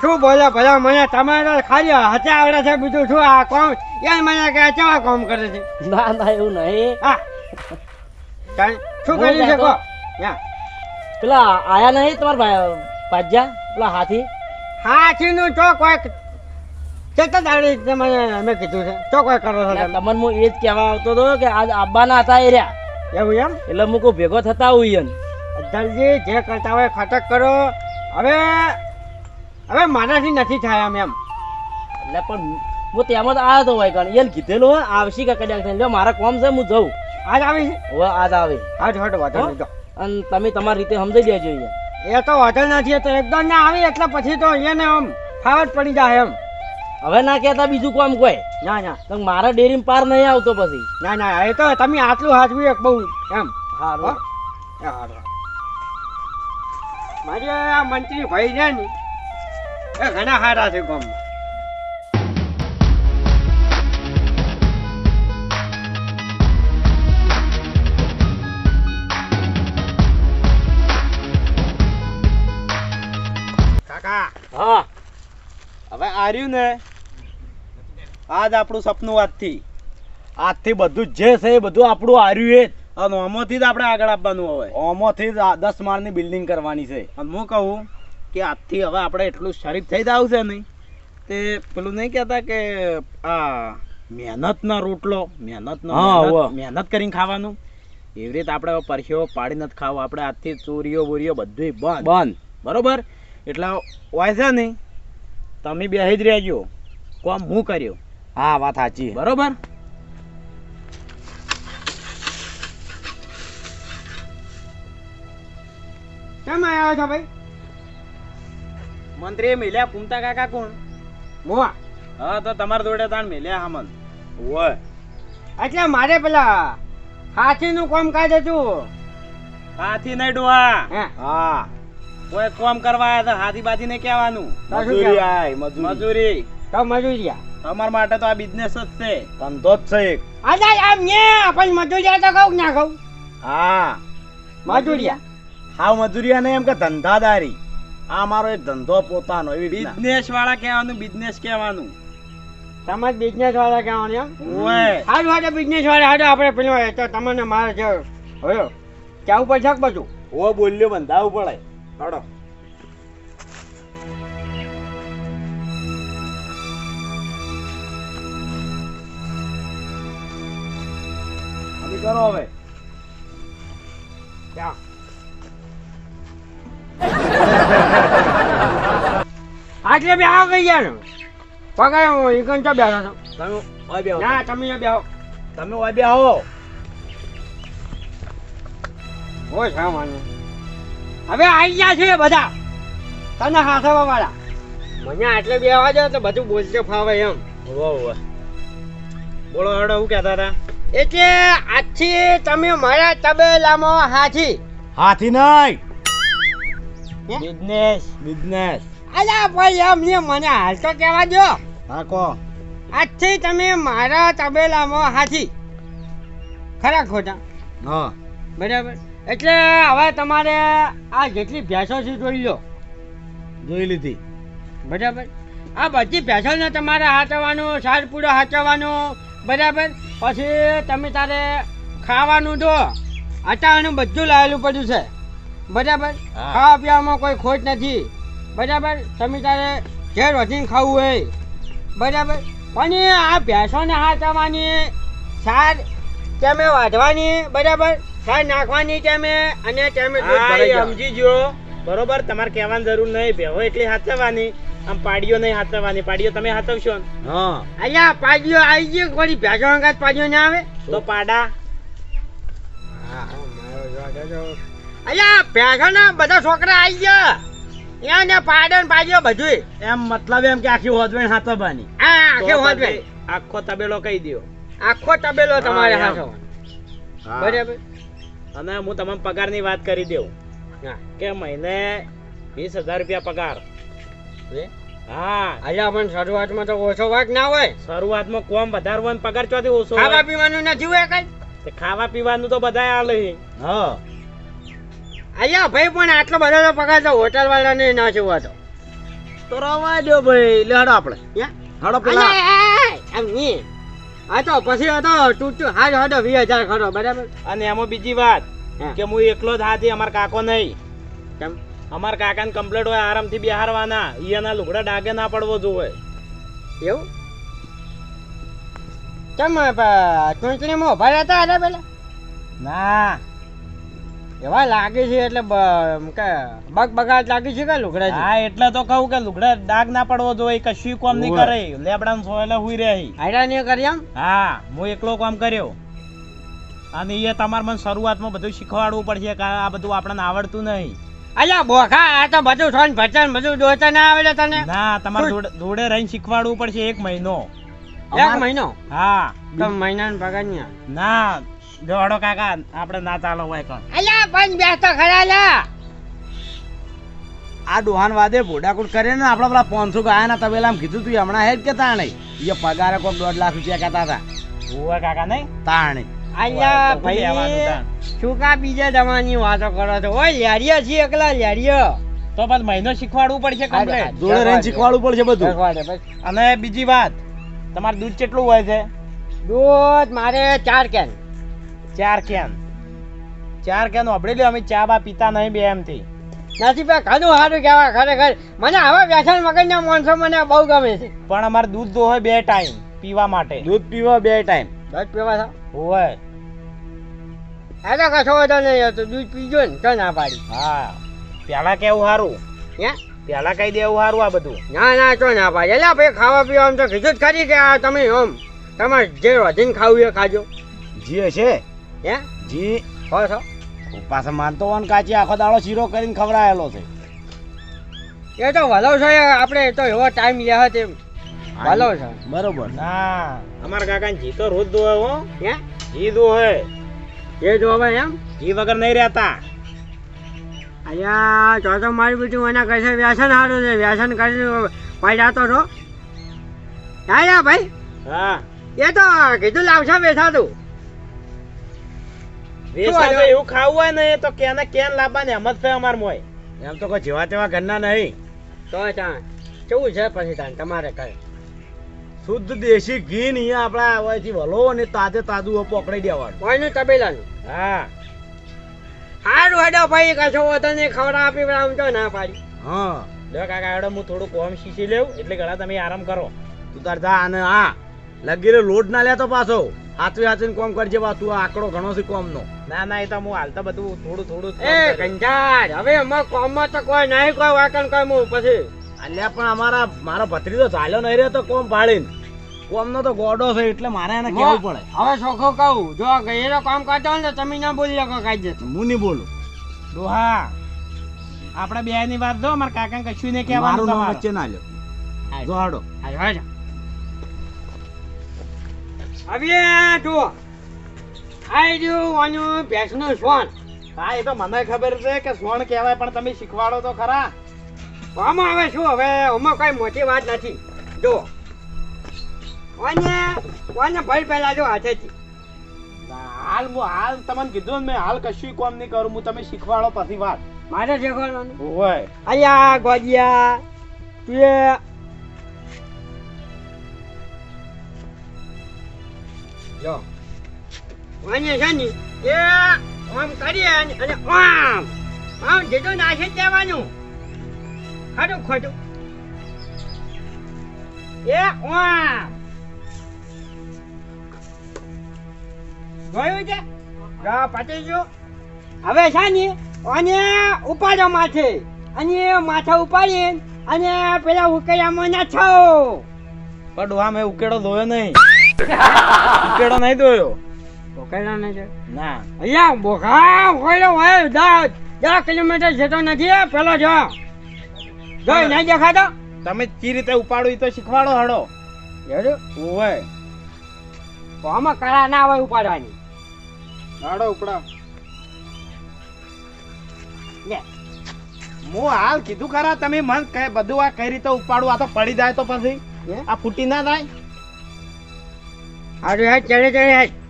શું બોલે ભલા મને તમારે ખાલી હાથે આવડે છે બીજું શું? આ કોમ એ મને કે કેવા કોમ કરે છે? ના ના એવું નહીં. હા. શું કરી યા પેલા આયા નહીં તમારા ભાઈ પાજ્યા પેલા હાથી? હાથીનું તો કોઈ ચેતા દાડી તમને મેં કીધું છે. ચો કોઈ કરો છો તમે? તમને હું એ જ કહેવા આવતો હતો કે આજ આબ્બાના હતા એ રહ્યા. એવું એમ? એટલે હું કોઈ ભેગો થતા ને. જલ્દી જે કરતા હોય ખટક કરો. હવે હવે મારાથી નથી થાય એમ એમ. એટલે પણ હું તેમ જ આવ્યો હતો ભાઈ કારણ એને કીધેલું હોય આવશી કે કદાચ થઈને મારા કોમ છે હું જઉં. આજ આવી હવે આજ આવે આજ હટ વાંધો હો? અને તમે તમારી રીતે સમજી દેજો એ તો વાંધો નથી તો એકદમ ના આવી એટલે પછી તો એને આમ ફાવટ પડી જાય એમ. હવે ના કહેતા બીજું કોમ કોઈ? ના ના. તો મારા ડેરીમાં પાર નહીં આવતો પછી. ના ના એ તો તમે આટલું હાચવ્યું એક બહુ એમ. હારું. હો? હારું. મારે આ મંત્રી ભાઈ છે ને એ ઘણા સારા છે ગામમાં. કાકા હા. હવે આર્યું ને? આજ આપણું સપનું આજથી. આજથી બધું જે છે એ બધું આપણું આર્યું એ જ. અને ઓમોથી જ આપણે આગળ આપવાનું હવે. ઓમોથી જ દસ માળની બિલ્ડિંગ કરવાની છે. અને હું કહું કે આજથી હવે આપણે એટલું શરીફ થઈ જાવ છે નહીં. તે પેલું નહીં કહેતા કે આ મહેનતનો રોટલો મહેનતનો મહેનત- કરીને ખાવાનું. એવી રીતે આપણે પરસેવો પાડી નથી ખાવું. આપણે આજથી ચોરીઓ બોરીઓ બધું બંધ. બંધ. બરોબર? એટલે હોય છે નહીં. તમે બેસી જ રહેજો. કોમ હું કર્યો? હા વાત સાચી બરોબર? કેમ આવ્યા છો ભાઈ? મંત્રી મેલ્યા પુમતા કાકા કોણ? મોવા હા તો તમારા જોડે તાણ હા હામન. ઓય. એટલે મારે પેલા હાથીનું કામ કાજ હતું હાથી નહીં ડોહા. હા. કોઈ કોમ કરવા આવ્યા તો હાથી બાથી ને કહેવાનું મજૂરી? આય મજૂરી. તો મજૂરી તમારા માટે તો આ બિઝનેસ જ છે. ધંધો જ છે એક. અરે આમ ને પણ મજૂરિયા તો કહું કે ના કહું? હા. મજૂરિયા હા મજૂરિયા નહીં એમ કે ધંધાદારી. આ મારો એક ધંધો પોતાનો એવી બિઝનેસ વાળા કહેવાનું બિઝનેસ કહેવાનું. તમે બિઝનેસ વાળા કહેવાનું એમ ઓય. હાડે બિઝનેસ વાળા હાડે આપણે પેલો એ તો તમને મારે જે હોય કેવું પડશે બધું ઓ બોલ્યો બંધાવું પડે હડો. હવે કરો હવે. ત્યાં. આટલે બે આવો કઈ ગયા પગાર હું ઈકન તો બેઠો છો. તમે ઓય બેહો. ના તમે બે બેહો. તમે ઓય બેહો. ઓય છે માનું હવે આવી ગયા છે બધા. તને હાથવા વાળા. મને આટલે બેહવા દો તો બધું બોલતે ફાવે એમ. ઓવો ઓવો બોલો હડો હું કહેતા હતા? એટલે આજથી તમે મારા તબેલામાં હાથી. હાથી નહીં? બિઝનેસ. બિઝનેસ. અલા ભાઈ એમ ને મને હાલ તો કહેવા દો હા કો આજથી તમે મારા તબેલામાં હાથી. ખરા ખોટા? હા. બરાબર. એટલે હવે તમારે આ જેટલી ભેંસો છે જોઈ લો. જોઈ લીધી. બરાબર. આ બધી ભેંસોને તમારે હાચવવાનું સાર પૂરો હાચવવાનું. બરાબર. પછી તમે તારે ખાવાનું જો અટાણું બધું લાવેલું પડ્યું છે. બરાબર. ખાવા પીવામાં કોઈ ખોટ નથી. બરાબર? તમે તારે ઘેર વધીને ખાવું હોય. બરાબર? પણ આ ભેંસોને હાચવવાની સાર તમે વાઢવાની બરાબર? સાર નાખવાની તમે અને તેમે. સમજી જો બરોબર? તમારે કહેવાની જરૂર નહીં. ભેહો એટલી હાચવવાની આમ પાડીઓ નહીં હાચવવાની પાડીઓ તમે હાચવશો ને? હા. અલ્યા પાડીઓ આવી ગયો કોઈ ભેંસો અંગાત પાડીઓ ના આવે. તો પાડા. અલ્યા ભેંસો ના બધા છોકરા આવી ગયા. ત્યાં ને પાડો પાડ્યો બધું એમ મતલબ એમ કે આખી હાચવવાની આ આખે હોત આખો તબેલો કહી દયો. આખો તબેલો તમારે હા, એમ. હાચવવાનો. હા. બરાબર? અને હું તમને પગારની વાત કરી દઉં. હા. કે મહિને વીસ હજાર રૂપિયા પગાર. હા? અલ્યા પણ શરૂઆતમાં તો ઓછો વાક ના હોય. શરૂઆતમાં કોમ વધારવો ને પગાર ચોથી ઓછો ખાવા પીવાનું નથી હોય કઈ? ખાવા પીવાનું તો બધા આલે હા. અહીંયા ભાઈ પણ આટલો બધો પગાર તો હોટલ વાળાને ના જોવાતો તો રવા દો ભાઈ લે હાડો આપણે. હડો પેલા. એમ નહીં આ તો પછી હતો તું તું હાજ હડો વીસ હજાર ખરો બરાબર? અને એમાં બીજી વાત કે હું એકલો જ હાથી અમાર કાકો નહીં. કેમ? અમાર કાકાને કમ્પ્લેટ હોય આરામથી બિહારવાના. ઈયાના લુગડા ડાગે ના પડવો જોઈએ. એવું? કેમ ચૂંટણીમાં ઊભા રહેતા હતા પેલા? ના. એવા લાગે છે એટલે કે બગ બગાટ લાગે છે કે લુગડા હા એટલે તો કહું કે લુગડા ડાગ ના પડવો જોઈએ કશું કોમ નહીં કરે. લેબડા સોયલે હુઈ રહી આયડા ને કરી એમ? હા હું એકલો કામ કર્યો. અને એ તમારે મને શરૂઆતમાં બધું શીખવાડવું પડશે કે આ બધું આપણને આવડતું નહીં. અલ્યા બોખા આ તો બધું સોન ભચન બધું દોતા ના આવડે તને. ના તમારે જોડે રહીને શીખવાડવું પડશે એક મહિનો. એક મહિનો? હા. તો મહિનાનો પગાર ના જોડો કાકા આપણે ના ચાલો હોય કણ? અલ્યા પણ બેસતો ખરા લા આ ડોહાન વાદે ભોડાકુટ કરે ને આપણા પેલા પાંચસો ગયા ના એમ કીધું તું હમણાં હેડ કે તાણે? એ પગારે કોક દોઢ લાખ રૂપિયા કહેતા હતા. હોવે કાકા નહીં? તાણે. અલ્યા ભાઈ શું કા બીજા જમાની વાતો કરો છો? ઓય લેરિયા છીએ એકલા લેરિયો તો પણ મહિનો શીખવાડવું પડશે કમ્પ્લેટ જોડે રહીને શીખવાડવું પડશે બધું. અને બીજી વાત તમારે દૂધ કેટલું હોય છે? દૂધ મારે ચાર કેન. ચાર કેન. ચાર કેન વાપરી લ્યો અમે ચા બા પીતા નહીં બે એમથી. નથી પે ઘણું સારું કહેવાય ખરેખર. મને હવે વ્યસન મગજના માણસો મને બહુ ગમે છે. પણ અમારે દૂધ તો હોય બે ટાઈમ પીવા માટે. દૂધ પીવો બે ટાઈમ. દૂધ પીવા છો? હોય. એ તો કશો વધો નહીં હતો દૂધ પીજો ને તો ના પાડી. હા. પેલા કેવું સારું હે? પેલા કઈ દેવું સારું આ બધું? ના ના તો ના પાડી. એટલે ભાઈ ખાવા પીવા આમ તો કીધું જ ખરી કે આ તમે આમ તમારે જે વધીને ખાવું એ ખાજો. જીએ હશે હે? જી. હો છો? પાસે માનતો હોય કાચી આખો દાડો શીરો કરીને ખવડાયેલો છે. એ તો ભલો છે આપણે તો એવો ટાઈમ લે તેમ. ભલો છે. બરોબર. ના અમારા કાકા જી તો રોજ દોહે હો હે. ઘી દોહે એ જોવે એમ? જી વગર નહીં રહેતા. અહીંયા તો તો મારી બીજું એના કહેશે વ્યસન સારું છે વ્યસન કરીને પડ્યા જાતો છો. હા ભાઈ. હા. એ તો કીધું લાવશે બેઠા તું એવું ખાવું હોય ને તો કેને કેન લાવવાની એમ જ છે અમાર મોય એમ તો કોઈ જેવા તેવા ઘરના નહીં. તો ત્યાં કેવું છે પછી તાન તમારે કઈ? શુદ્ધ દેશી ઘી નહીં આપણા આપણા હવેથી વલો અને તાજે તાજું પકડી દેવાનું. કોઈનું તબેલાનું? હા. હારું હેડો ભાઈ કશો તને નહીં ખવડા આપી આમ તો ના પાડી. હા. લે કાકા હેડો હું થોડું કોમ શીશી લેવું એટલે ઘણા તમે આરામ કરો. તું તાર જા અને હા લગીરે લોડ ના લેતો પાછો. હાથવી હાથવીને કોમ કરજે બા તું આંકડો ઘણો છે કોમ નો ના એ તો હું હાલતા બધું થોડું થોડું એ. ગંજાર હવે એમાં કોમમાં તો કોઈ નહીં કોઈ વાકણ કોઈ હું પછી. અલ્યા પણ અમારા મારો ભત્રીજો ચાલ્યો નહીં રહ્યો તો કોમ પાડીને. કોમ નો તો ગોડો છે એટલે મારે એને કેવું પડે. હવે ચોખ્ખો કહું જો ગયેલો કામ કરતો હોય ને તો તમે ના બોલી શકો કાઢી દેતો હું નહીં બોલું. ડોહા આપણે બે ની વાત દો મારા કાકા કશું નહીં કહેવાનું તમારું. વચ્ચે ના લ્યો. જો હાડો. હાલો, હાલો. હવે આઈ રહ્યું આનું ભેંસનું સોન હા એ તો મને ખબર છે કે સોણ કહેવાય પણ તમે શીખવાડો તો ખરા. આમાં હવે શું હવે? આમાં કઈ મોટી વાત નથી. જો. અને અને ભાઈ પહેલા જો હાથેથી. હાલ હું હાલ તમને કીધું મેં હાલ કશું કોમ નહીં કરું હું તમે શીખવાડો પછી વાત. મારે શીખવાડવાનું? હોય અલ્યા ગોજિયા તું એ. જો. અને છે ને, એ આમ કરીએ અને અને આમ. આમ જેટલું નાખી દેવાનું. ખરું ખોટું? એ આમ. જોયું છે? પતી ગયું. હવે છે અને ઉપાડો માથે. અને માથા ઉપાડી અને પેલા ઉકેલામાં નાખો. પણ ડોહા મેં ઉકેડો ધોયો નહીં. ઉકેડો નહીં દોયો ઉકેલા ને છે? ના. અહીંયા બોખા ઉકેલો હોય દસ દસ કિલોમીટર જતો નથી પેલો જો. જો નહીં દેખાતો? તમે ચી રીતે ઉપાડો તો શીખવાડો હડો. તો આમાં કરા ના હોય ઉપાડવાની. હાડો ઉપડા. લે. હું હાલ કીધું ખરા તમે મન કઈ બધું આ કઈ રીતે ઉપાડું? આ તો પડી જાય તો પછી. આ ફૂટી ના થાય અરે ચડે ચડે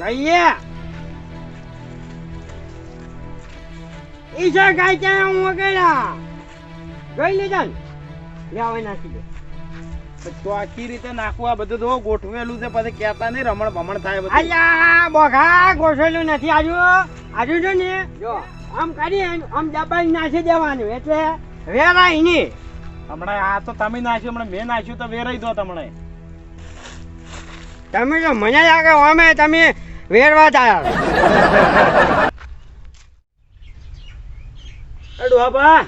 રહીએ. ઈશા ગાય ત્યાં હું વગેરા જોઈ લીધા લે હવે નાખી દે. તો આખી રીતે નાખવું આ બધું તો ગોઠવેલું છે પછી કહેતા નહીં રમણ ભમણ થાય બધું. અલ્યા બોઘા ગોઠવેલું નથી. આજુ આજુ જો ને જો. આમ કરી આમ દબાઈ નાખી દેવાનું. એટલે વેરાય નહીં. હમણાં આ તો તમે નાખ્યું હમણાં મેં નાખ્યું તો વેરાઈ દો તમને. તમે તો મને લાગે અમે તમે વેરવા તાયા એ ડોહાબા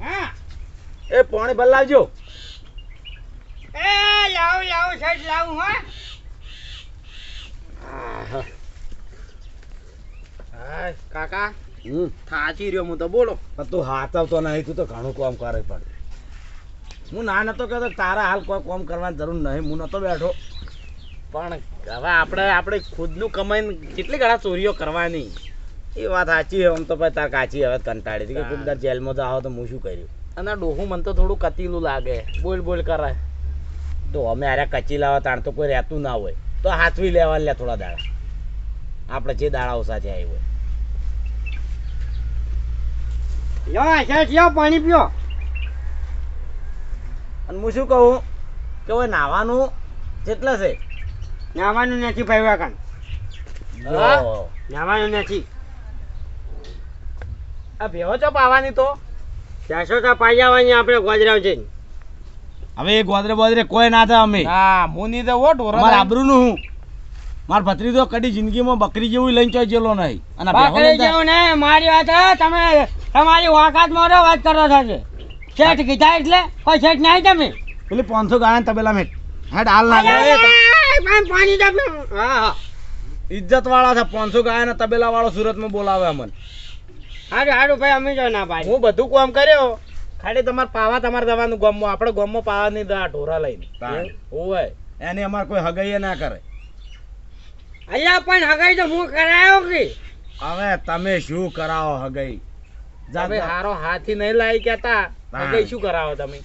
હા. એ પાણી બદલાવજો એ લાવ લાવ સાઈડ લાવ હા. હાય, કાકા. હમ. થાચી રહ્યો હું તો બોલો. તું હાથવતો નહીં તું તો ઘણું કામ કરે પડે હું ના નતો કહેતો તારા હાલ કોઈ કામ કરવાની જરૂર નહીં હું નતો બેઠો. પણ હવે આપણે આપણે ખુદનું કમાઈને કેટલી ઘણા ચોરીઓ કરવાની? એ વાત સાચી છે આમ તો ભાઈ તાર કાચી હવે કંટાળી હતી કે કોઈક તાર જેલમાં જાઓ તો હું શું કર્યું? અને ડોહું મને તો થોડું કતીલું લાગે. બોલ બોલ કરે તો અમે અરે કચી લાવવા તાણ તો કોઈ રહેતું ના હોય. તો હાથવી લેવા લે થોડા દાડા. આપણે જે દાડાઓ સાથે આવી હોય યો સાઈડ યો પાણી પીઓ. અને હું શું કહું? કે હવે નાવાનું જેટલા છે નાવાનું નથી ભાઈ કાન નાવાનું નથી. આ ભેવો ચો પાવાની તો? ચારસો તો પાઈ જવાની આપણે ગોદરાવ છે હવે એ ગોદરે બોદરે કોઈ ના થાય અમે. હા હું નહીં તો ઓટ લઈને- આબરૂનું હું. માર ભત્રીજો કદી જિંદગીમાં બકરી જેવું લઈને ચોય જેલો નહીં. અને બાકરી જેવું નહીં મારી વાત તમે તમારી વાકાત મોઢો વાત કરો થશે છે શેઠ કીધા એટલે કોઈ શેઠ નહીં તમે. પેલી પાંચસો ગાળા તબેલા મેં. હેડ હાલ ના જાય. પાણી પાણી હા હા. ઇજ્જત વાળા છે પાંચસો ગાયના તબેલા વાળો સુરતમાં બોલાવે અમને. હારું હારું ભાઈ અમે જો ના ભાઈ હું બધું કામ કર્યો. ખાલી તમારે પાવા તમારે જવાનું ગમો આપણે ગમો પાવા નહીં દા ઢોરા લઈને. હોય. એને અમારે કોઈ હગાઈએ ના કરે. અલ્યા પણ હગાઈ તો હું કરાયો કે? હવે તમે શું કરાવો હગાઈ? જા, તમે જા. હારો હાથી નહીં લાવી કેતા હગાઈ શું કરાવો તમે?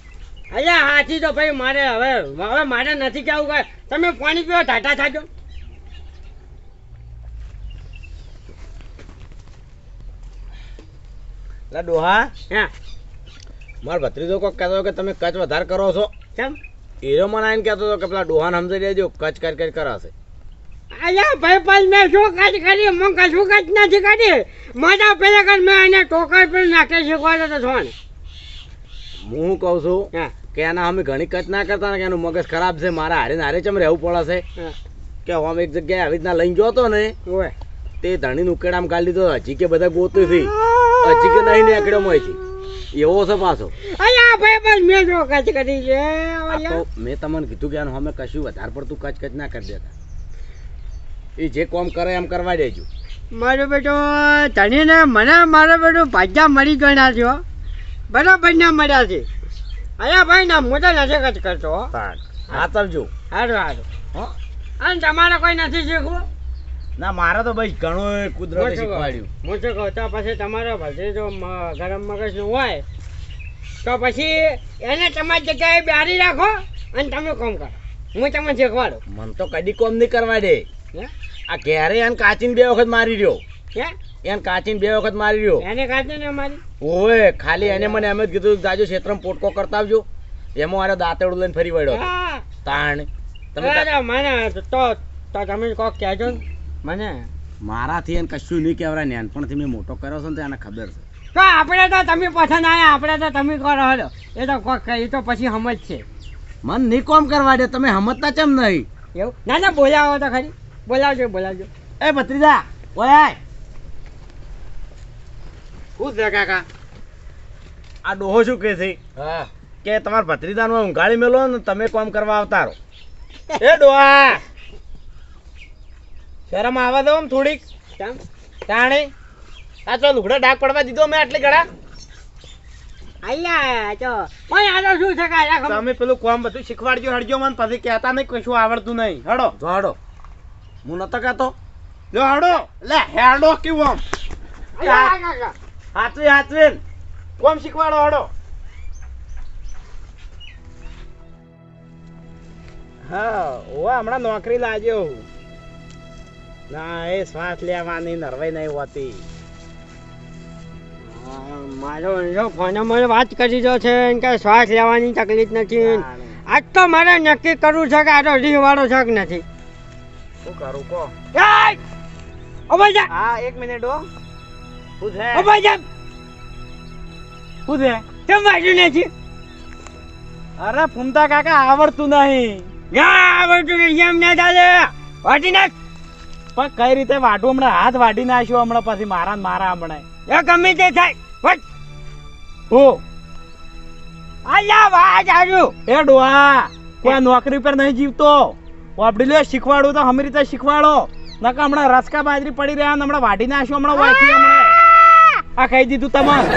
અલ્યા હાથી તો ભાઈ મારે હવે હવે મારે નથી કેવું કે તમે પાણી પીવા ટાટા થાજો. લા ડોહા હા. માર ભત્રીજો કોક કહેતો હતો કે તમે કચ વધારે કરો છો. કેમ? હીરો મને આવીને કહેતો હતો કે પેલા ડોહાને સમજી લેજો કચ કર કર કરાશે. અલ્યા ભાઈ પણ મેં શું કાચ કરી? મેં કશું કચ નથી કરી. મારા પેલા કર મેં એને ટોકર પર નાખે શીખવાડો તો છો હું કહું છું હા. કે એના અમે ઘણી કચ ના કરતા ને કે એનું મગજ ખરાબ છે મારા હારે ને હારે ચમ રહેવું પડે છે. કે હું એક જગ્યાએ આવી રીતના લઈને ગયો હતો ને તે ધણીને ઉકેડામ કાઢી લીધો હજી કે બધા ગોતું હતી હજી કે નહીં નીકળ્યો મોયથી એવો છે પાછો. અલ્યા ભાઈ પણ મેં જો કાચ કરી છે મેં તમને કીધું કે અમે કશું વધારે પડતું કચ કચ ના કરી દેતા. એ જે કોમ કરે એમ કરવા દેજો. મારો બેટો ધણીને મને મારો બેટો ભાજ્યા મળી ગણા છો બરાબર ના મળ્યા છે. અલ્યા ભાઈ ના તો નથી કચ કરતો ચાલજો હારું હારું. હો. અને તમારે કોઈ નથી શીખવું? ના મારે તો ભાઈ ઘણું કુદરતે? શીખવાડ્યું. હું શું કહું તો પછી તમારો ભત્રીજો જો ગરમ મગજનું હોય. તો પછી એને તમારી જગ્યાએ બેહારી રાખો અને તમે કોમ કરો. હું તમને શીખવાડું. મન તો કદી કોમ નહીં કરવા દે? આ ઘેરે એને કાચીને બે વખત મારી રહ્યો. હે? એને કાચીને બે વખત મારી રહ્યો એને કાચીને મારી? ઓય ખાલી એને મને એમ જ કીધું જાજો ક્ષેત્રમાં પોટકો કરતા આવજો. એમાં મારે દાંતેડું લઈને ફરી વળ્યો તાણ. તમે મને તો તો તમે કોક કહેજો ને. મને. મારાથી એને કશું નહીં કહેવાય નાનપણથી મેં મોટો કર્યો છે ને એને ખબર છે. તો આપણે તો તમે પસંદ આવ્યા આપણે તો તમે કરો હલો. એ તો કોક એ તો પછી સમજ છે. મન નહીં કોમ કરવા દે તમે સમજતા ચમ નહીં? એવું? ના ના બોલાવો તો ખરી. બોલાવજો બોલાવજો. એ ભત્રીજા ઓય આય. શું છે કાકા. આ ડોહો શું કે છે? હા. કે તમારા ભત્રીજાનું ઊંઘાળી મેલો ને તમે કોમ કરવા આવતા રહો એ ડોહા! શરમ આવવા દો આમ થોડીક? તાણે? આ તો લુગડા ડાક પડવા દીધો મેં આટલી ઘડા અહીંયા તો ઓય આ શું છે કાંઈ રાખો તમે પેલું કોમ બધું શીખવાડજો હડજો મને પછી કહેતા નહીં કશું આવડતું નહીં. હડો જો હાડો હું નતો કહેતો. જો હડો લે હેડો કેવું આમ? હાચવી હાચવી. કોમ શીખવાડો હડો. હા ઓ હમણાં નોકરી લાગ્યો. ના એ શ્વાસ લેવાની નરવાઈ નહીં હોતી. મારો જો ફોને મને વાત કરી દો છે કે શ્વાસ લેવાની તકલીફ નથી. આજ તો મારે નક્કી કરવું છે કે આ તો રીહ વાળો છે કે નથી. શું કરું કો હા એક મિનિટ હો. શું છે છે કેમ અરે ફૂમતા કાકા આવડતું નહીં. ના આવડતું નથી એમ ના ચાલે. વાટી નાખ. પણ કઈ રીતે વાટું હમણાં હાથ વાટી નાખ્યો હમણાં પછી મારા મારા હમણાં. એ ગમે તે થાય. વટ. વાજ આવ્યું એ ડોહા કોઈ નોકરી પર નહીં જીવતો. વાપડી લે શીખવાડું તો હમ રીતે શીખવાડો. નકા હમણાં રસકા બાજરી પડી રહ્યા હમણાં વાઢી નાખ્યો હમણાં વાંચી હમણાં. આ કહી દીધું તમારે.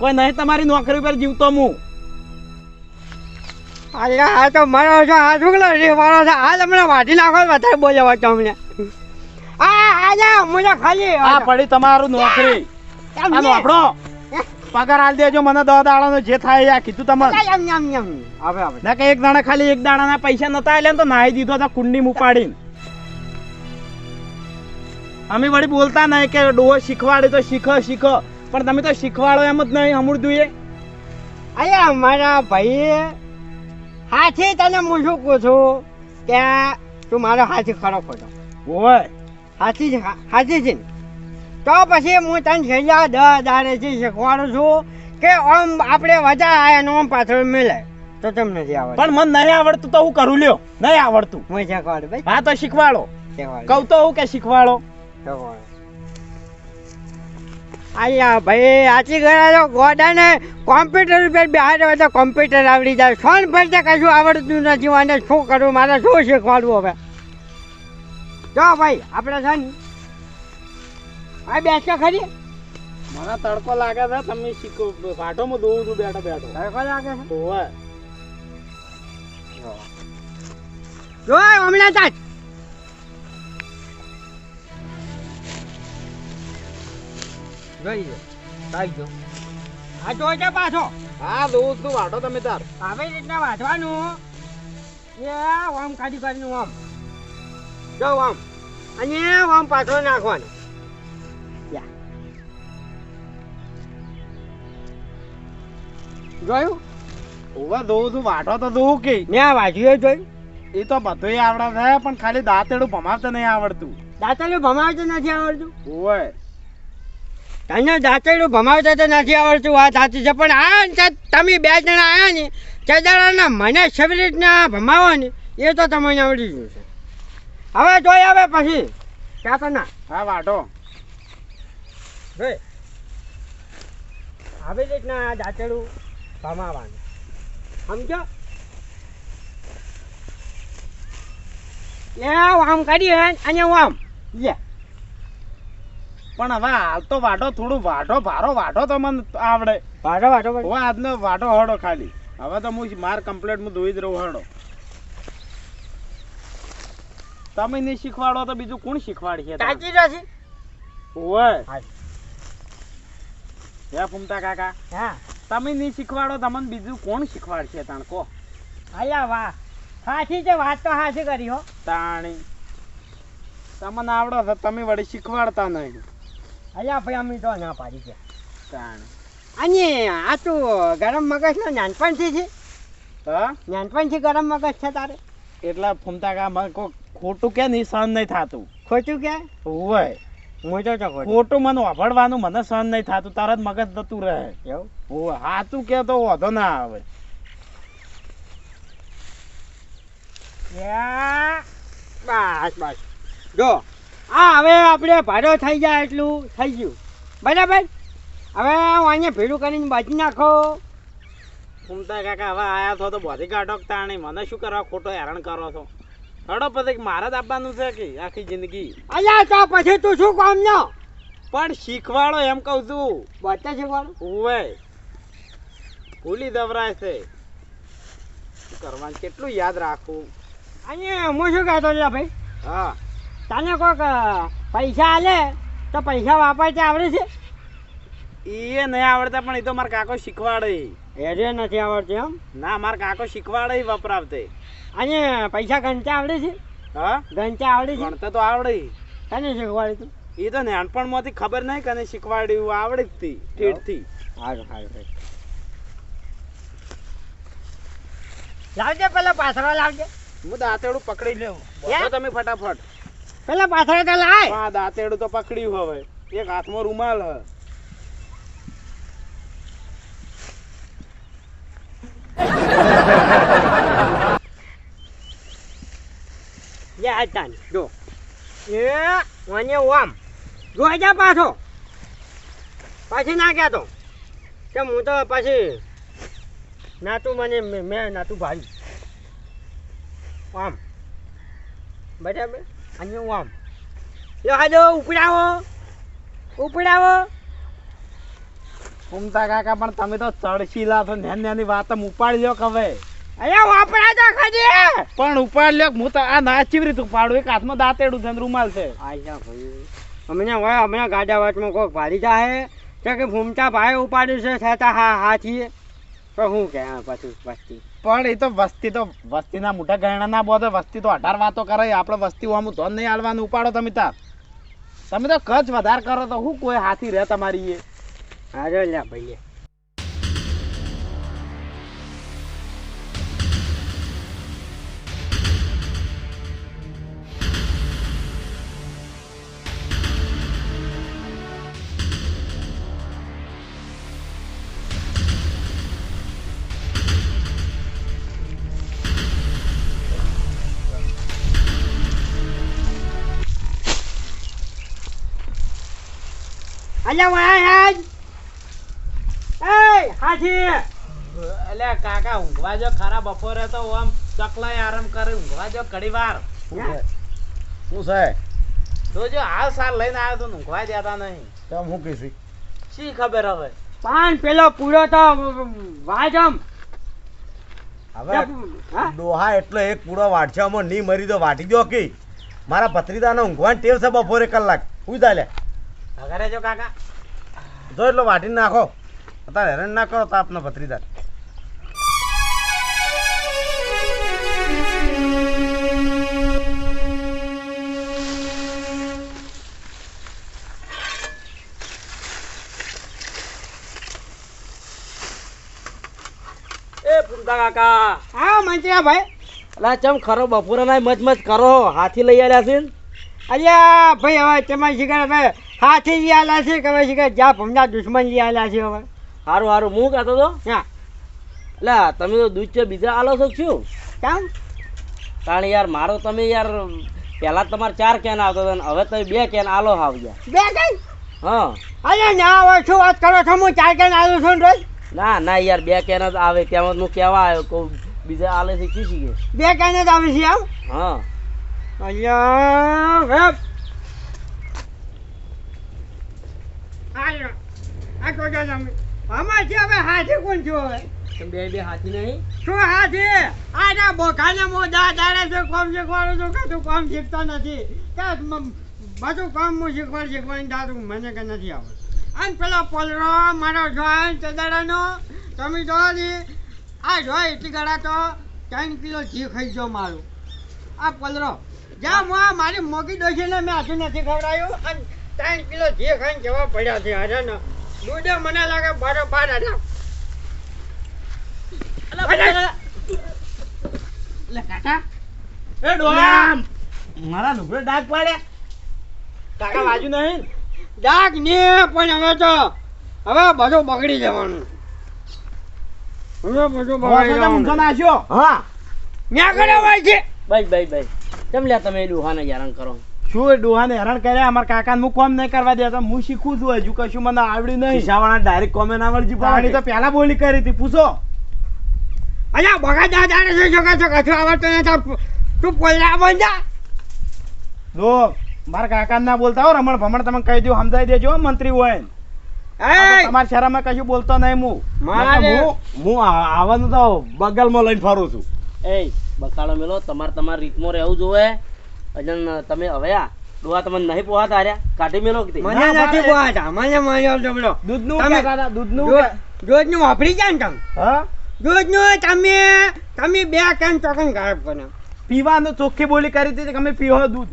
કોઈ નહીં તમારી નોકરી પર જીવતો હું અલ્યા આ તો મારો છો આ ઢુકલો રીહ વાળો છે. હાલ તમને વાટી નાખો વધારે વધારે બોલાવો તમને. આ આજા મને ખાલી આ પડી તમારું નોકરી. આ નોકરો. પગાર આલ દેજો મને દસ દાડાનો જે થાય આ કીધું હવે ના કે એક દાડા ખાલી એક દાડાના પૈસા નતા આલ્યા ને તો નાહી દીધો હતા કુંડી ઉપાડીને અમે વળી બોલતા નહીં કે ડોહો શીખવાડે તો શીખો શીખો. પણ તમે તો શીખવાડો એમ જ નહીં હમુર જોઈએ અરે મારા ભાઈ હાથી તને હું શું કહું છું કે તું મારો હાથી ખરો ખોટો. હોય હાથી હાથી છે તો પછી હું તને છેલ્લા દસ દાડેથી શીખવાડું છું કે આમ આપણે વધા આયા ને આમ પાછળ મિલે. તો તમને નથી આવડતું. પણ મને નહીં આવડતું તો હું કરું લ્યો. નહીં આવડતું. હું શીખવાડું ભાઈ. હા તો શીખવાડો. શીખવાડું. કહું તો હું કે શીખવાડો. અલ્યા ભાઈ આચી ગયા તો ગોડાને કોમ્પ્યુટર ઉપર બહાર હોય તો કોમ્પ્યુટર આવડી જાય. ફોન ભરતે કશું આવડતું નથી. અને શું કરવું મારે શું શીખવાડવું હવે? જો ભાઈ આપણે છે ને આ બેસો ખરી? મને તડકો લાગે છે તમે શીખો. પાઠોમાં દોડું છું બેઠો બેઠો. તડકો લાગે છે? ઓય જો હમણાં તાજ જોઈ લો તાઈ જો. આ જો છે પાછો. હા દોવું તું વાટો તમે તાર. આવી રીતના વાંચવાનું એ આમ કાઢી કાઢીનું આમ જો આમ અને આમ પાછો નાખવાનું. જોયું? ઓવા દોવું તું વાટો તો દોઉં કે. મેં વાંચ્યું જોયું. એ તો બધુંય આવડે છે પણ ખાલી દાંતેડું ભમાવતા નહીં આવડતું. દાંતેડું ભમાવતું નથી આવડતું. ઓય તને દાંતેલું ભમાવતા તો નથી આવડતું વાત સાચી છે. પણ આ તમે બે જણા આવ્યા ને તે દાડાના મને સવી રીતના ભમાવો ને એ તો તમને આવડી ગયું છે. હવે જોઈ આવે પછી. ક્યાં તો ના. હા વાઢો જોઈ આવી રીતના આ દાંતેલું ભમાવાનું. સમજો? એ આમ કરી અને આમ લે. પણ હવે હાલ તો વાટો થોડું વાઢો ભારો વાટો તો મને આવડે. વાઢો વાટો વાટો. હવે આજનો વાટો હડો ખાલી. હવે તો હું માર કમ્પ્લેટ હું ધોઈ જ રહું હડો. તમે નહીં શીખવાડો તો બીજું કોણ શીખવાડશે તાર? રાશી ઓય હે ફૂમતા કાકા. હા. તમે નહીં શીખવાડો તમને બીજું કોણ શીખવાડશે તાણ? કો અલ્યા વાહ. સાચી છે વાત તો સાચી કરી હો. તાણી. તમને આવડો તો તમે વળી શીખવાડતા નહીં. અલ્યા ભાઈ અમે તો ના પાડી છે. અને આ તું ગરમ મગજ નો નાનપણથી છે. હા? નાનપણથી ગરમ મગજ છે તારે. એટલા ફૂમતા કા મને કોઈ ખોટું કે નહીં સહન નહીં થાતું? ખોટું કે? હોય મોટો તો ખોટું. મને વાપરવાનું મને સહન નહીં થતું. તરત મગજ જતું રહે. એવું? સાચું કે તો વાંધો ના આવે. બસ બસ. જો. આ હવે આપણે ભાડો થઈ જાય એટલું થઈ ગયું. બરાબર? હવે હું અહીંયા ભેડું કરીને બાજી નાખો. ઘૂમતા કાકા હવે આયા છો તો બધી કાઢો તાણી? મને શું કરવા ખોટો હેરાન કરો છો? હડો પછી મારે જ આપવાનું છે કે આખી જિંદગી? અલ્યા તો પછી તું શું કામ નો? પણ શીખવાડો એમ કહું છું. બતા શીખવાડો? હોય ભૂલી દવરાય છે. કરવાનું? કેટલું યાદ રાખવું અહીંયા હું શું કહેતો ભાઈ? હા. તને કોક પૈસા આલે તો પૈસા વાપરતા આવડે છે? એ નહીં આવડતા પણ એ તો મારા કાકો શીખવાડે. એરે નથી આવડતું એમ? ના મારા કાકો શીખવાડે વપરાવતે. અને પૈસા ગણતા આવડે છે? હા? ગણતા આવડે છે? ગણતા તો આવડે. તને શીખવાડે તું? એ તો નાનપણમાંથી ખબર નહીં કને શીખવાડ્યું આવડે જ તી ઠેઠથી. હારું હારું. લાવજે પેલા પાથરો લાવજે. હું દાંતેડું પકડી લેવું? તમે ફટાફટ. પેલા પાછળ તો લાય. આ દાંતેડું તો પકડ્યું હવે. એક હાથમાં રૂમાલ હ. લે આ તાન જો. એ વાને ઓમ. જો જા પાછો. પાછી ના કહેતો કે હું તો પાછી નાતું મને મેં નાતું ભાઈ. આમ બરાબર? અને આમ લો હાજો ઉપડાવો ઉપડાવો ઘૂમતા કાકા પણ તમે તો ચડશીલા છો નાની નાની વાત ઉપાડી લો કે હવે અરે વાપરા તો ખજી પણ ઉપાડ લ્યો હું તો આ ના ચીવી રીતે પાડું એક હાથમાં દાંતેડું છે રૂમાલ છે ભાઈ હમણાં હોય હમણાં ગાડા વાટમાં કોઈ ભારી છે કે ભૂમતા ભાઈ ઉપાડ્યું છે છતાં હા હાથી તો શું કે હા પાછું વસ્તી. પણ એ તો વસ્તી તો વસ્તીના મોટા ગયણા ના બોધે વસ્તી તો અઢાર વાતો કરે આપણે વસ્તી આમ ધોન નહીં હાલવાનું ઉપાડો તમે તાર. તમે તો કચ્છ વધારે કરો તો હું કોઈ હાથી રહે તમારી એ? હારો લે ભાઈ અલ્યા વાય એ હાથી એટલે કાકા ઊંઘવા જો ખરા બપોરે તો આમ ચકલાય આરામ કરે ઊંઘવા જો ઘડી વાર. શું છે? તો જો હાલ સાર લઈને આવ્યો તો ઊંઘવા જતા નહીં. કેમ હું કીધી? શી ખબર હવે? પાન પેલો પૂરો તો વાજમ હવે ડોહા એટલો એક પૂરો વાટછામાં નહીં મરી તો વાટી દો કે. મારા ભત્રીદાને ઊંઘવાની ટેવ છે બપોરે કલાક. ઉઈ ચાલે ઘરે જો કાકા. જો એટલો વાટી નાખો. અત્યારે હેરાન ના કરો તાપનો ભત્રીદાર એ પૂમતા કાકા. હા મંત્રી ભાઈ. અલા ચમ ખરો બપોરે ના મચ મચ કરો? હાથી લઈ આવ્યા છે? અલ્યા ભાઈ હવે તમારી શિકાર હવે હાથી જ આલા છે કે છે કે જ્યાં ભમના દુશ્મન જ આલા છે હવે? હારું હારું. હું કહેતો તો હા. એટલે તમે તો દૂધ છે બીજા આલો છો શું? કેમ? કારણ યાર મારો તમે યાર પહેલા તમારે ચાર કેન આવતો હતો હવે તમે બે કેન આલો હાવ ગયા. બે કેન હા. અરે ના હવે શું વાત કરો છો? હું ચાર કેન આવ્યો છું રોજ? ના ના યાર બે કેન જ આવે. તેમાં હું કહેવા આવ્યો કહું બીજા આલે છે શું શીખે બે કેન જ આવે છે આમ? હા. અલ્યા આયો આ તો જો તમે આમાં છે હવે હાથી કોણ છો હવે તમે બે બે હાથી નહીં? શું હાથી? આના બોખાને મો દા દાડે છે કોમ શીખવાડું છું કે તું કોમ શીખતો નથી. કે બધું કામ હું શીખવાડ શીખવાડીને દાદું મને કે નથી આવડતું. અને પેલો પોલરો મારો જોઈ ચદાડાનો તમે જો ને આ જોઈ એટલી ગળા તો ત્રણ કિલો ઘી ખાઈ ગયો મારું. આ પલરો. જ્યાં હું આ મારી મોગી ડોસીને મેં હાથું નથી ખવડાયું. અને ત્રણ કિલો ઘી ખાઈને જવા પડ્યા છે અરે ને દૂધે મને લાગે બારો બાર કાકા. મારા લુગડે કાકા બાજુ નહીં. ડાક ને પણ હવે તો હવે બધું બગડી જવાનું. હવે બધું બગડી જવાનું. નાખ્યો હા. ન્યા કરે હોય છે ભાઈ ભાઈ ભાઈ કેમ તમે ડુહાને યારણ કરો? શું ડોહાને હેરાન કર્યા અમારા કાકાને હું કોમ નહીં કરવા દેતા હું શીખું છું હજુ કશું મને આવડ્યું નહીં. ખિસ્સાવાળા ડાયરેક્ટ કોમે ના વળજી પાણી તો પહેલા બોલી કરી હતી પૂછો. અલ્યા બગા જા દાડે છે છોકરા છોકરા છું? આવડતો નહીં તું પોલરા જા. જો મારા કાકા ના બોલતા હો રમણ ભમણ તમે કહી દઉં સમજાઈ દેજો મંત્રી હોય. તમારા શહેરમાં કશું બોલતો નહીં હું. મારા હું હું આવવાનું તો બગલમાં લઈને ફરું છું. એ બકાળો મેલો તમારે તમારી રીતમાં રહેવું જોવે. અજન તમે હવે આ ડોહા તમને નહીં પોહાતા હાર્યા કાઢી મેલો કે મને નથી મારે- બોલાતા મને જબલો દૂધનું તમે- દૂધનું દૂધ દૂધનું વાપરી જાય ને તમે. હા? દૂધનું તમે તમે બે કેન ચોકન ગાયબ કરો. પીવાનું ચોખ્ખી બોલી કરી હતી તમે પીવો દૂધ.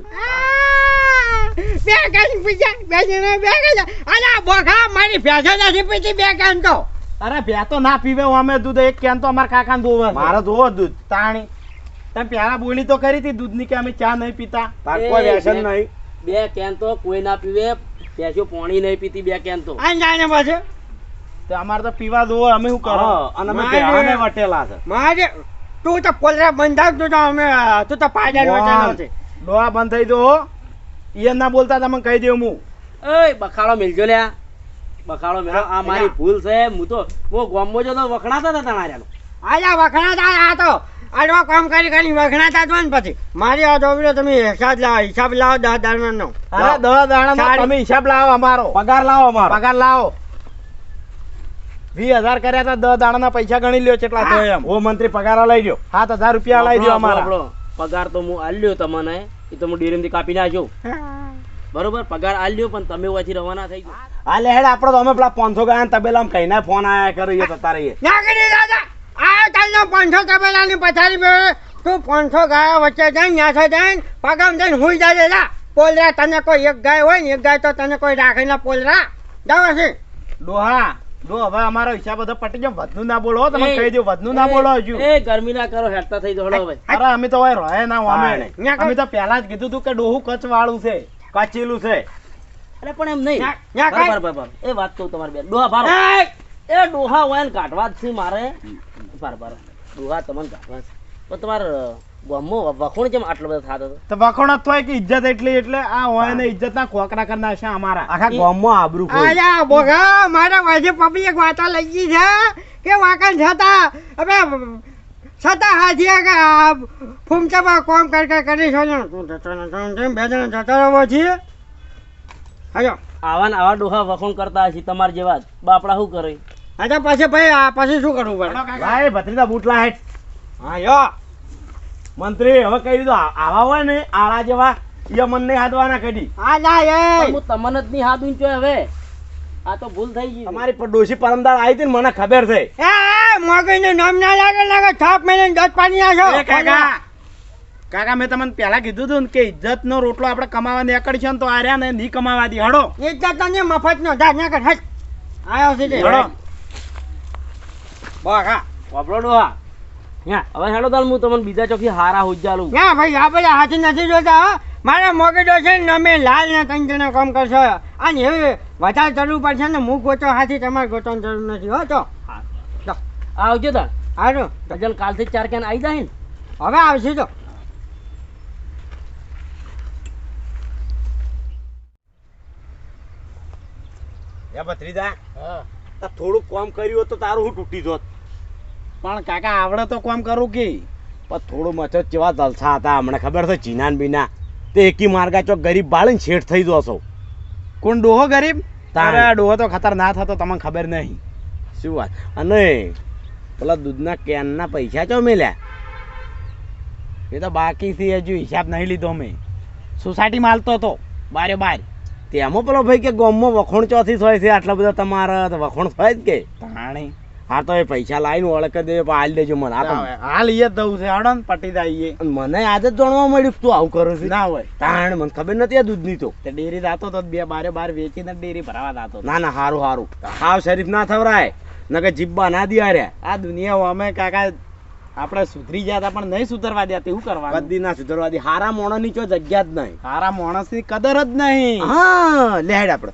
બે કેન પીજા બે જણા બે કેન. અલા બોખા મારી ભેંસો નથી પીતી બે કેન તો. અરે ભે તો ના પીવે અમે દૂધ. એક કેન તો અમાર કાકા દોવે મારે દોવો દૂધ. તાણી. તમે પેલા બોલી તો કરી હતી દૂધની કે અમે ચા નહીં પીતા? પાકવા વ્યસન બે- નહીં. બે કેન તો કોઈ ના પીવે ભેંસો પાણી નહીં પીતી બે કેન તો. આ જાણે પાછે? તો અમારે તો પીવા દો અમે શું કરો? અને અમે મારે- વટેલા છે. માજે તું તો પોલરા બંધાવ તું તો અમે તું તો પાડ્યા વચેલો છે. ડોહા બંધ થઈ દો એ ના બોલતા તમે કહી દેવું હું. ઓય બખાડો મિલજો લ્યા. બખાડો મેળો આ મારી ભૂલ છે હું તો હું ગોમો જો તો વખણાતા હતા તમારા. આજા વખણાતા આ તો. આડવા કામ કરી કરી વખણાતા જ ને પછી. મારી આ ડોબલો તમે હિસાબ લાવો હિસાબ લાવો દસ દાડનો અરે દસ દાણા તમે હિસાબ લાવો અમારો. પગાર લાવો અમારો. પગાર લાવો. વીસ હજાર કર્યા હતા દસ દાડાના પૈસા ગણી લ્યો કેટલા થયો એમ. ઓ મંત્રી પગાર લઈ ગયો સાત હજાર રૂપિયા લાવી દો અમારા. આપણો પગાર તો હું આલ્યો તમને એ તો હું ડેરીમાંથી કાપી નાખ્યો બરોબર? પગાર આલ્યો પણ તમે ઓછી રવાના થઈ ગયો. આ લે હેડ આપણો તો અમે પેલા પાંચસો ગયા તબેલામાં કહીને ફોન આયા કરીએ તો તારે ના કરી દાદા. આ પાંચસો તબેલાની પથારી બે. તું પાંચસો ગાયો વચ્ચે જઈને ન્યાસે જઈને પગામ જઈને હુઈ જાય લા. પોલરા તને કોઈ એક ગાય હોય ને એક ગાય તો તને કોઈ રાખે ના પોલરા. જાવ છે ડોહા ડો હવે અમારો હિસાબ બધો પટી ગયો. વધનું ના બોલો તમે કહી દો વધનું ના બોલો હજુ. એ ગરમી ના કરો હેડતા થઈ દોડો હવે અરે અમે તો હવે રહે ના અમે અમે તો પહેલા જ કીધું તું કે ડોહું કચ્છ વાળું છે કચેલું છે. અરે પણ એમ નહીં. બરાબર બરાબર. એ વાત કહું તમારે બેન. ડોહા ભારો એ ડોહા હોય ને કાઢવા જ છે મારે. બરાબર ડોહા તમને કાઢવા છે. પણ તમારે ગામમાં વખોણ કેમ આટલો બધો થતો હતો? તો વખોણ જ થાય કે ઇજ્જત એટલી એટલે આ હોય ને ઇજ્જત ના ખોકરા કરી નાખશે અમારા. આખા ગામમાં આબરૂ ખોઈ બોગા મારા વાજે પબ્લિક વાતો લઈ ગઈ છે કે વાકણ છતા હવે છતા હાથીએ કે આ ફૂમચામાં કોમ કર કર કરી છો ને. બે જણા જતા રહો છીએ હાજો આવા ને આવા ડોહા વખોણ કરતા હશે તમારા જેવા બાપડા શું કરે? આજે પછી ભાઈ આ પછી શું કરવું પડે? ભાઈ ભત્રીજા બૂટલા હેઠ. હા યો. મંત્રી હવે કહી દીધું આવા હોય ને આળા જેવા એ મન નહીં હાથવાના કદી. આ જા એ. હું તમને જ નહીં હાથ છું હવે. આ તો ભૂલ થઈ ગઈ તમારી પર ડોશી પરમદાર આવી હતી ને મને ખબર છે. એ મોગીનું નામ ના લાગે લાગે થાપ મેળીને દસ પાણી એ કાકા. કાકા મેં તમને પહેલા કીધું હતું ને કે ઇજ્જત નો રોટલો આપણે કમાવા નીકળી છે ને તો આર્યા ને નહીં કમાવા દી. હડો ઇજ્જત તને મફત નો જા ના કર હટ. આયો છે હડો બોગા વાપરો ડોહા. હા હવે હેડો તાલ હું તમને બીજા ચોકી હારા હુજાલું ના ભાઈ આ બધા હાથી નથી જોતા હો. મારા મોગેડો છે ને અમે લાલ ને ત્રણ જણા કામ કરશો. અને હવે વધારે જરૂર પડશે ને હું ગોતો હાથી તમારે ગોતવાની જરૂર નથી હો તો. આવજો તાર. હારું ભજન કાલથી ચાર કેન આવી જાય ને? હવે આવશે તો. એ ભત્રીજા આ થોડું કામ કર્યું હોત તો તારું હું તૂટી જોત. પણ કાકા આવડે તો કોમ કરું કે? પણ થોડું મચો જેવા જલસા હતા હમણાં ખબર છે ચીનાન બીના. તે એકી માર્ગા ચોક ગરીબ બાળીને શેઠ થઈ જશો કોણ ડોહો ગરીબ? તારા આ ડોહો તો ખતરનાક હતો તમને ખબર નહીં. શું વાત? અને પેલા દૂધના કેનના પૈસા ચો મેલ્યા? એ તો બાકીથી હજુ હિસાબ નહીં લીધો મેં. સોસાયટીમાં માલતો હતો બારે બાર. તેમાં પેલો ભાઈ કે ગોમમાં વખોણ ચોથી થાય છે આટલા બધા તમારા તો વખોણ થાય જ કે? તાણી. હા તો એ પૈસા લાવીને ઓળખ દે હાલ દેજો મને. હાલ ઈ દઉં છે ને પટી દઈએ મને આજે જ જાણવા મળ્યું તું આવું કરું છું. ના હોય. તાણ મને ખબર નથી આ દૂધની તો. ડેરી દાતો તો બે બારે બાર વેચીને ડેરી ભરાવા દાતો ના ના સારું સારું હાવ શરીફ ના થવરાય. નકે જીબ્બા ના દિયા રે. આ દુનિયા અમે કાકા આપણે સુધરી જતા પણ નહીં સુધરવા દેતા શું કરવા બધી ના સુધરવા દે. હારા મોણાની ચો જગ્યા જ નહીં. સારા માણસની કદર જ નહીં. હા લેડ આપણે